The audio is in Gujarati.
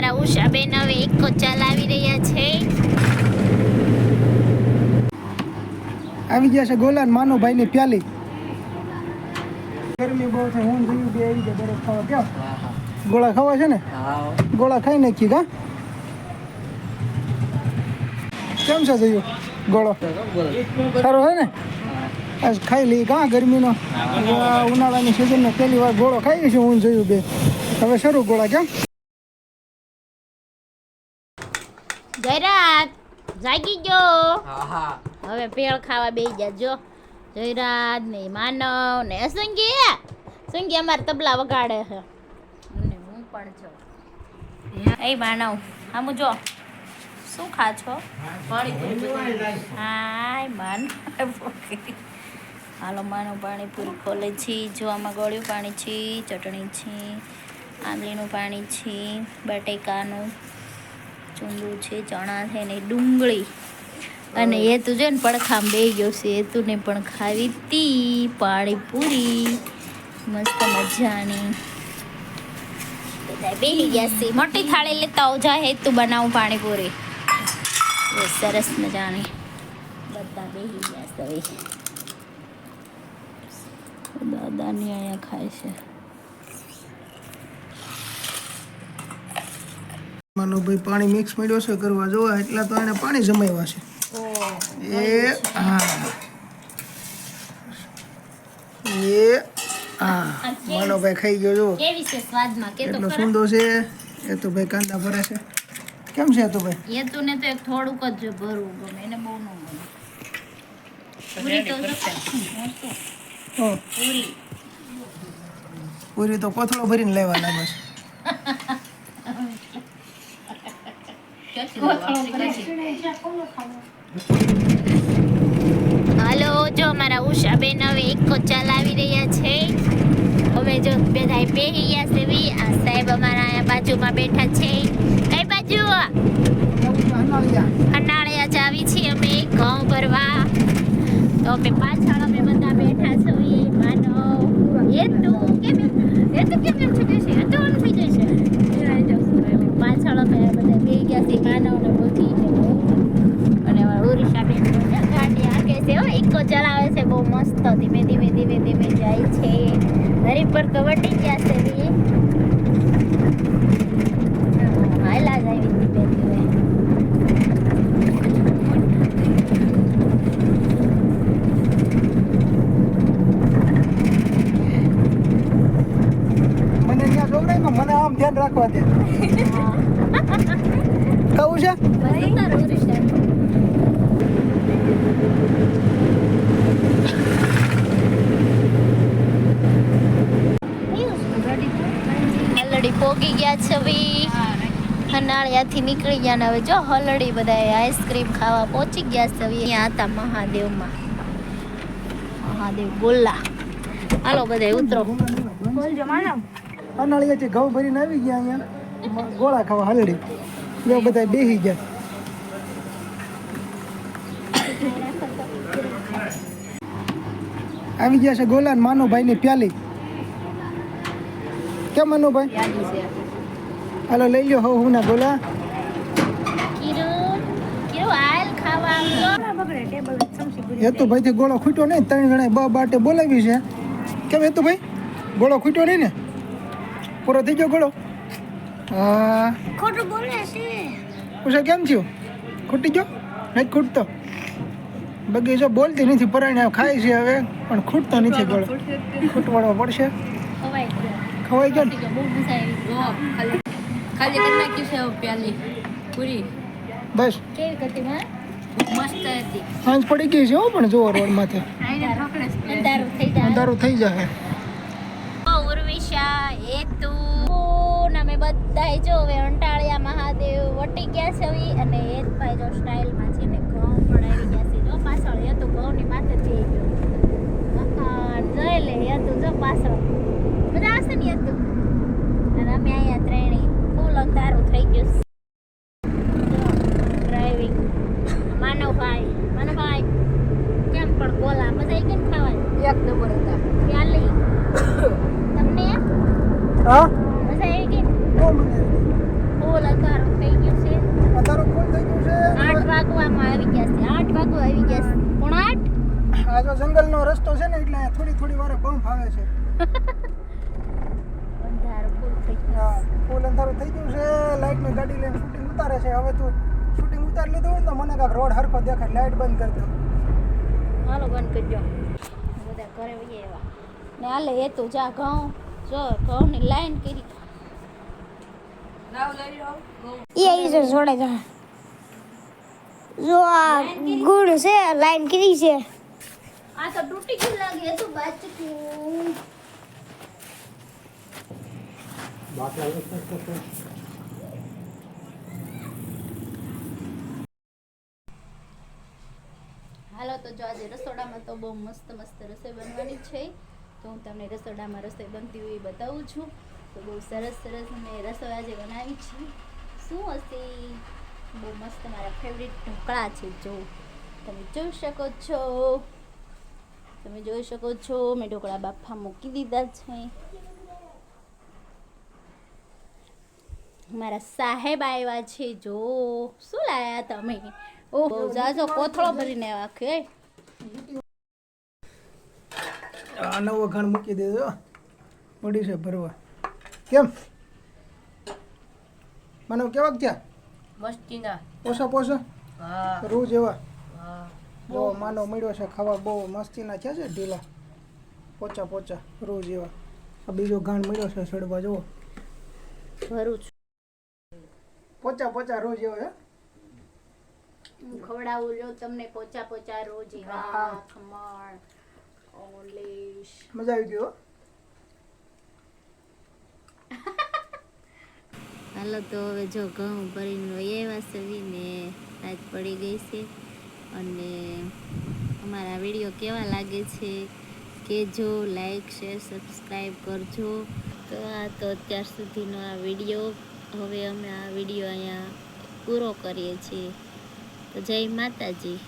અમારા ઉષાબેન હવે એકો ચલાવી રહ્યા છે. આવી ગયા છે ગોલાન માનો ભાઈ ની પ્યાલી. ગરમી બહુ છે હું જોયું બે આવી ગયા બરફ ખાવા કેમ ગોળા ખાવા છે ને? ગોળા ખાઈ નાખી કા? કેમ છે જોયું? ગોળો? સારો છે ને? આજ ખાઈ લઈ કા ગરમીનો? ઉનાળાની સિઝનમાં પહેલી વાર ગોળો ખાઈ છે હું જોયું બે. હવે શરૂ ગોળા કેમ જયરાત જાગી ગયો. હવે ભેળ ખાવા બેસી જાજો જયરાજ ને માનવ ને સંગી સંગી અમારે તબલા વગાડે છે. અને હું પણ છું. એ માનવ આમ જો. શું ખા છો? હાય માન હાલો માનવ પાણીપુરી ખોલે છે. જો આમાં ગળ્યું પાણી છે ચટણી છે આંબલીનું પાણી છે બટેકાનું. ચૂંદું છે, ચણા છે ને ડુંગળી. અને એ તું છે ને પડખામ બે ગયો છે, એ તું ને પણ ખાવી તી, પાણીપુરી. મસ્ત મજાની. બધા બેહી ગયા છે. મોટી થાળી લેતા આવજા હે તું બનાવું પાણીપુરી. બહુ સરસ મજાની. બધા બેસી ગયા છે દાદાની અહીંયા ખાય છે. માનો ભાઈ પાણી મિક્સ મળ્યો છે કરવા જોવા એટલા તો એને પાણી જમાવ્યા છે. એ હા. એ હા. માનો ભાઈ ખાઈ ગયો જો કેવી છે. એટલો એ તો ભાઈ કાંદા ભરે છે. કેમ છે તો ભાઈ? એ તું ને તો એક થોડુંક જ ભરવું ગમે એને બહુ ન ગમે. પૂરી તો પથળો પૂરી. પૂરી તો કોથળો ભરીને લેવાના લાગે છે હાલો, જો અમારા ઉષાબેન હવે એક ચલાવી રહ્યા છે. અમે જો બધા બેહી ગયા છે. આ સાહેબ અમારા અહીંયા બાજુમાં બેઠા છે. કઈ બાજુ? અનાળિયા આવી છીએ અમે, ઘઉં ભરવા. તો અમે પાછળ અમે બધા બેઠા છો ઈ માનો એ તું કેમ એ તું કેમ એમ છે છે એ તો ઓન થઈ જશે પાછળ અમે બધા બેહી ગયા છે માનવ ને બધી ને બહુ. અને ઓરિશા બેન ગાડી આગે છે હો ઇકો ચલાવે છે બહુ મસ્ત ધીમે ધીમે ધીમે ધીમે જાય છે. દરી પર તો વટી ગયા છે હાલા જાય ધીમે ધીમે મને આમ ધ્યાન રાખવા દે. કહું છે? હલડી પોગી ગયા છે ભાઈ હનાળિયાથી નીકળી ગયા ને હવે જો હલડી બધા આઈસ્ક્રીમ ખાવા પહોંચી ગયા છે હવે અહીંયા હતા મહાદેવમાં. મહાદેવ બોલા હાલો બધા ઉતરો. અનાળિયાથી ઘઉં ભરીને આવી ગયા અહીંયા. ગોળા ખાવા હલડી. એ બધા બેસી ગયા. આવી ગયા છે ગોલા ને માનુભાઈ ની પ્યાલી. કેમ મનુભાઈ? હાલો લઈ લ્યો હો હું ના બોલા. હેતુભાઈ થી ગોળો ખૂટ્યો નહીં ત્રણ જણા બ બાટે બોલાવી છે. કેમ હેતુભાઈ ગોળો ખૂટ્યો નહીં ને? પૂરો થઈ ગયો ગોળો? હા ખોટું બોલે છે. પૂછે કેમ થયું? ખૂટી ગયો? નથી ખૂટતો. બગીચો બોલતી નથી પરાણે ખાય છે હવે પણ ખૂટતો નથી ગોળો. ખૂટવાડવો પડશે. ખવાઈ ગયો. બહુ મજા આવી. ખાલી કરી નાખ્યું છે પ્યાલી. પૂરી. બસ. કેવી હતી માં મસ્ત હતી. સાંજ પડી ગઈ છે હો પણ જોવો રોડ માથે. અંધારું. થઈ જાય. અંધારું થઈ જશે ઉર્વિશા હેતુ. ને અમે બધાય જો હવે અંટાળિયા મહાદેવ. વટી ગયા છે હવે અને ભાઈ જો સ્ટાઇલમાં છે ને પાણી હતું અને અમે અહીંયા ત્રણે ફૂલ અંધારું થઈ ગયું. ડ્રાઇવિંગ માનવભાઈ માનવભાઈ કેમ પણ બોલા? મજા કેમ ખાવાની એક નંબર હતા. ચાલી તમને? હા? મજા આવી ગઈ. ફૂલ અંધારું થઈ ગયું છે. અંધારું ફૂલ થઈ ગયું છે. આઠ વાગવામાં આવી ગયા છે. આઠ વાગવા આવી ગયા છે. પણ આઠ? આ જો જંગલનો રસ્તો છે ને એટલે થોડી થોડી વારે બમ્પ આવે છે. ફૂલ અંધારું થઈ ગયું છે. લાઇટની ગાડી લઈને શૂટિંગ ઉતારે છે. હવે તું શૂટિંગ ઉતારી લીધું હોય ને તો મને કાંઈક રોડ હરખો દેખાય. લાઇટ બંધ કરી દો. હાલો બંધ કરજો બધા ઘરે વઈએ એવા ને હાલે એ તું જા ઘઉં. જો ઘઉંની લાઈન કરી. લાવ લઈ આવ ઘઉં એ આવી છે જોડે જા જો આ ગુડ છે લાઈન કરી છે. આ તો તૂટી ગયું લાગે એ તો બાચકું હાલો, તો જો આજે રસોડામાં તો બહુ મસ્ત મસ્ત રસોઈ બનવાની છે. તો હું તમને રસોડામાં રસોઈ બનતી હોય એ બતાવું છું. તો બહુ સરસ સરસ મેં રસોઈ આજે બનાવી છે. શું હશે? બહુ મસ્ત મારા ફેવરિટ ઢોકળા છે, જો. તમે જોઈ શકો છો. તમે જોઈ શકો છો, મેં ઢોકળા બાફા મૂકી દીધા છે. મારા સાહેબ આવ્યા છે. જો શું લાયા તમે? ઓહો જાજો કોથળો ભરીને આવ્યા કે આ નવો ઘણ મૂકી દેજો. પડી છે ભરવા. કેમ? મને કેવા થયા? મસ્તીના. પોસા પોસા? રોજ રૂ જેવા. હા. જો માનો મળ્યો છે ખાવા બહુ મસ્તીના થયા છે ઢીલા. પોચા પોચા રૂ જેવા. આ બીજો ઘાણ મળ્યો છે સડવા જુઓ. ભરું છું. પોચા પોચા રોજ એવો હે? હું ખવડાવું જો તમને પોચા પોચા રોજ હા. ખમણ ઓલીશ. મજા આવી ગયો હાલો તો હવે જો ઘઉં ભરીને એવા સવીને રાત પડી ગઈ છે. અને અમારા વીડિયો કેવા લાગે છે કેજો લાઈક શેર સબસ્ક્રાઈબ કરજો. તો આ તો અત્યાર સુધીનો આ વીડિયો. હવે અમે આ વીડિયો અહીંયા પૂરો કરીએ છીએ. તો જય માતાજી.